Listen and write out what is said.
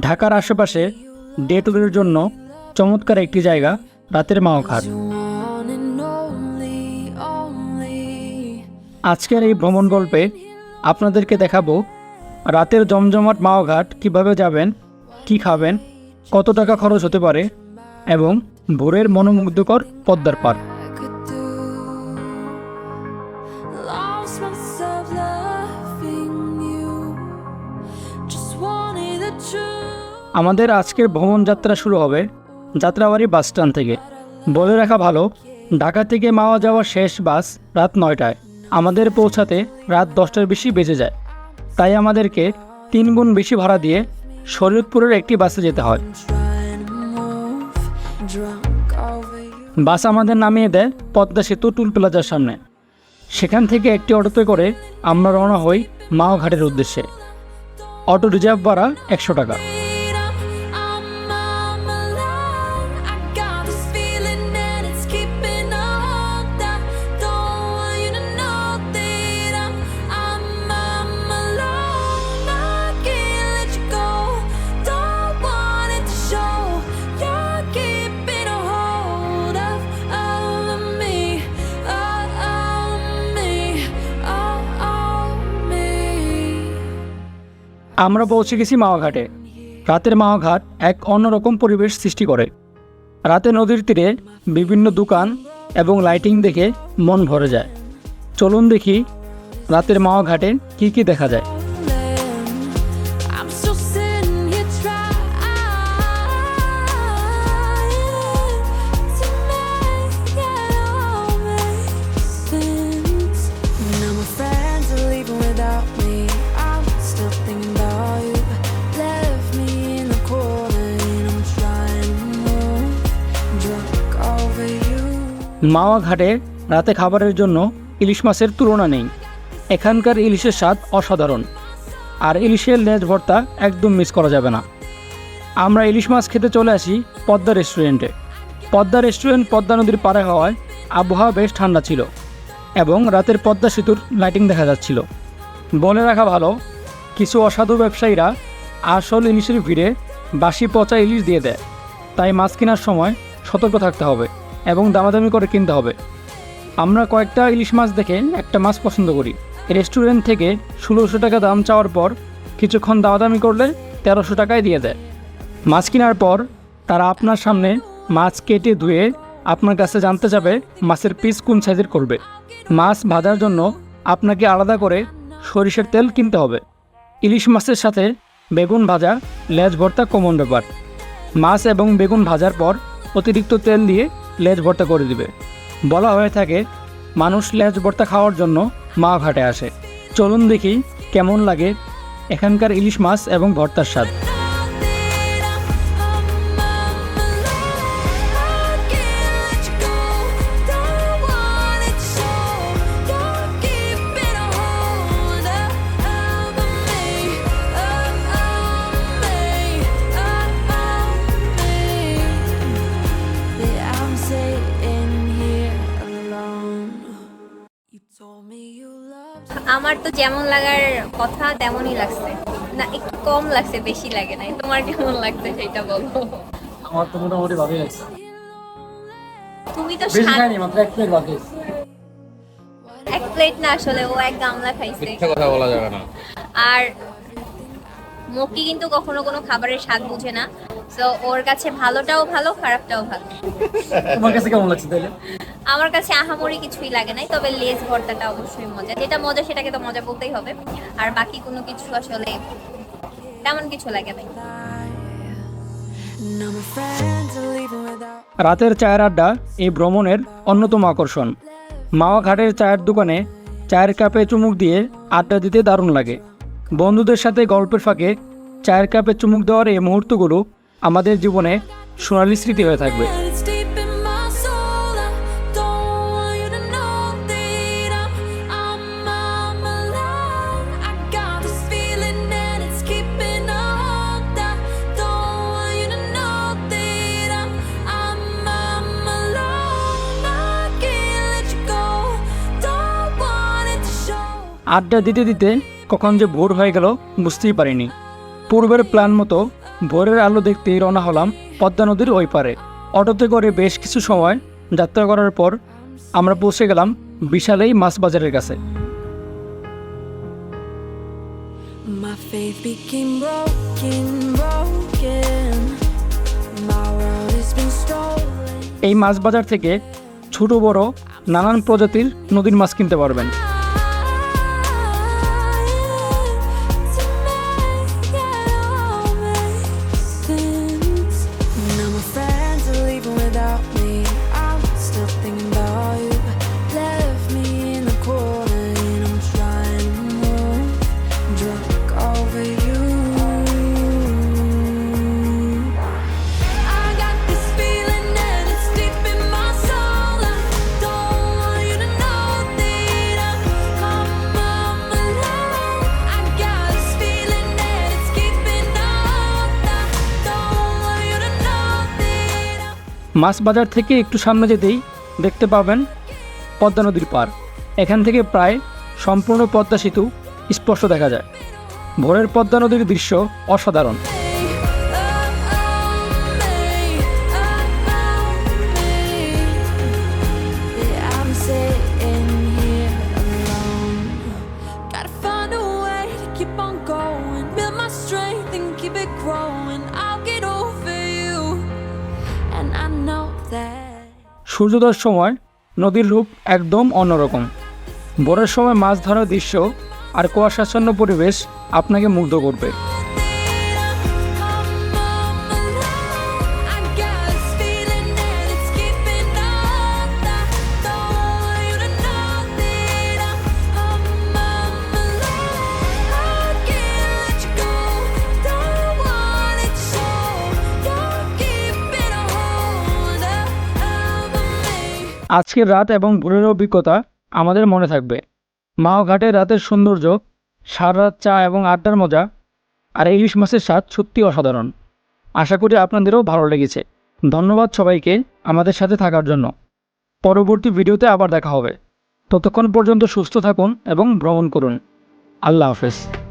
ঢাকার আশেপাশে ডে ট্যুরের জন্য চমৎকার একটি জায়গা, রাতের মাওঘাট. আজকের এই ভ্রমণ গল্পে আপনাদেরকে দেখাবো রাতের জমজমাট মাওঘাট কীভাবে যাবেন, কি খাবেন, কত টাকা খরচ হতে পারে এবং ভোরের মনোমুগ্ধকর পদ্মার পার আমাদের আজকের ভ্রমণ যাত্রা শুরু হবে যাত্রাবাড়ি বাসস্ট্যান্ড থেকে। বলে রাখা ভালো, ঢাকা থেকে মাওয়া যাওয়ার শেষ বাস রাত নয়টায়। আমাদের পৌঁছাতে রাত দশটার বেশি বেজে যায়। তাই আমাদেরকে তিন গুণ বেশি ভাড়া দিয়ে শরীয়তপুরের একটি বাসে যেতে হয়. বাস আমাদের নামিয়ে দেয় পদ্মা সেতু টুল প্লাজার সামনে। সেখান থেকে একটি অটোতে করে আমরা রওনা হই মাও ঘাটের উদ্দেশ্যে। অটো রিজার্ভ ভাড়া একশো টাকা। আমরা পৌঁছে গেছি মাওয়াঘাটে। রাতের মাওয়াঘাট এক অন্যরকম পরিবেশ সৃষ্টি করে। রাতে নদীর তীরে বিভিন্ন দোকান এবং লাইটিং দেখে মন ভরে যায়। চলুন দেখি রাতের মাওয়াঘাটে কী কী দেখা যায়। মাওয়া ঘাটে রাতে খাবারের জন্য ইলিশ মাছের তুলনা নেই। এখানকার ইলিশের স্বাদ অসাধারণ। আর ইলিশের লেজ ভর্তা একদম মিস করা যাবে না। আমরা ইলিশ মাছ খেতে চলে আসি পদ্মা রেস্টুরেন্টে পদ্মা রেস্টুরেন্ট পদ্মা নদীর পাড়ে হওয়ায় আবহাওয়া বেশ ঠান্ডা ছিল এবং রাতের পদ্মা সেতুর লাইটিং দেখা যাচ্ছিল। বলে রাখা ভালো, কিছু অসাধু ব্যবসায়ীরা আসল ইলিশের ভিড়ে বাসি পচা ইলিশ দিয়ে দেয়। তাই মাছ কেনার সময় সতর্ক থাকতে হবে এবং দামাদামি করে কিনতে হবে। আমরা কয়েকটা ইলিশ মাছ দেখে একটা মাছ পছন্দ করি। রেস্টুরেন্ট থেকে ষোলোশো টাকা দাম চাওয়ার পর কিছুক্ষণ দামাদামি করলে তেরোশো টাকায় দিয়ে দেয়। মাছ কেনার পর তারা আপনার সামনে মাছ কেটে ধুয়ে আপনার কাছে জানতে যাবে মাছের পিস কোন সাইজের করবে। মাছ ভাজার জন্য আপনাকে আলাদা করে সরিষার তেল কিনতে হবে। ইলিশ মাছের সাথে বেগুন ভাজা লেজ ভর্তা কমন ব্যাপার। মাছ এবং বেগুন ভাজার পর অতিরিক্ত তেল দিয়ে লেজ ভর্তা করে দিবে। বলা হয়ে থাকে, মানুষ লেজ ভর্তা খাওয়ার জন্য মা ঘাটে আসে। চলুন দেখি কেমন লাগে এখানকার ইলিশ মাছ এবং ভর্তার স্বাদ। আমার তো যেমন লাগার কথা তেমনই লাগছে। না একটু কম লাগছে বেশি লাগে নাই। তোমার কেমন লাগছে সেটা বলো। আমার তো মোটামুটি ভালোই লাগছে। তুমি তো বেশি খাইনি মাত্র এক প্লেট বাকি এক প্লেট না আসলে ও এক গামলা খাইছে। মিথ্যা কথা বলা যাবে না। আর মকি কিন্তু কখনো কোনো খাবারের স্বাদ বুঝে না। তো ওর কাছে ভালোটাও ভালো খারাপটাও ভালো। তোমার কাছে কেমন লাগছে তাহলে? আমার কাছে আহামরি কিছুই লাগে নাই, তবে লেজ ভর্তাটা অবশ্যই মজা। যেটা মজা সেটাকে তো মজা বলতেই হবে। আর বাকি কোনো কিছু আসলে তেমন কিছু লাগে নাই। রাতের চায়ের আড্ডা এই ভ্রমণের অন্যতম আকর্ষণ। মাওয়া ঘাটের চায়ের দোকানে চায়ের কাপে চুমুক দিয়ে আড্ডা দিতে দারুণ লাগে। বন্ধুদের সাথে গল্পের ফাঁকে চায়ের কাপে চুমুক দেওয়ার এই মুহূর্তগুলো আমাদের জীবনে সোনালি স্মৃতি হয়ে থাকবে। আড্ডা দিতে দিতে কখন যে ভোর হয়ে গেল বুঝতেই পারিনি পূর্বের প্ল্যান মতো ভোরের আলো দেখতেই রওনা হলাম পদ্মা নদীর ওই পারে অটোতে করে বেশ কিছু সময় যাত্রা করার পর আমরা পৌঁছে গেলাম বিশাল এই মাছ বাজারের কাছে My faith became broken, broken. My world has been stolen. এই মাছ বাজার থেকে ছোট বড় নানান প্রজাতির নদীর মাছ কিনতে পারবেন মাছ বাজার থেকে একটু সামনে যেতেই দেখতে পাবেন পদ্মা নদীর পার। এখান থেকে প্রায় সম্পূর্ণ পদ্মা সেতু স্পষ্ট দেখা যায়। ভোরের পদ্মা নদীর দৃশ্য অসাধারণ। Yeah, I'm sitting সূর্যোদয়ের সময় নদীর রূপ একদম অন্যরকম। বরের সময় মাছ ধরার দৃশ্য আর কুয়াশাচ্ছন্ন পরিবেশ আপনাকে মুগ্ধ করবে। আজকের রাত এবং ভোরের অভিজ্ঞতা আমাদের মনে থাকবে। মাও ঘাটের রাতের সৌন্দর্য, সারা রাত চা এবং আড্ডার মজা, আর ইলিশ মাছের স্বাদ সত্যি অসাধারণ। আশা করি আপনাদেরও ভালো লেগেছে। ধন্যবাদ সবাইকে আমাদের সাথে থাকার জন্য। পরবর্তী ভিডিওতে আবার দেখা হবে। ততক্ষণ পর্যন্ত সুস্থ থাকুন এবং ভ্রমণ করুন। আল্লাহ হাফেজ।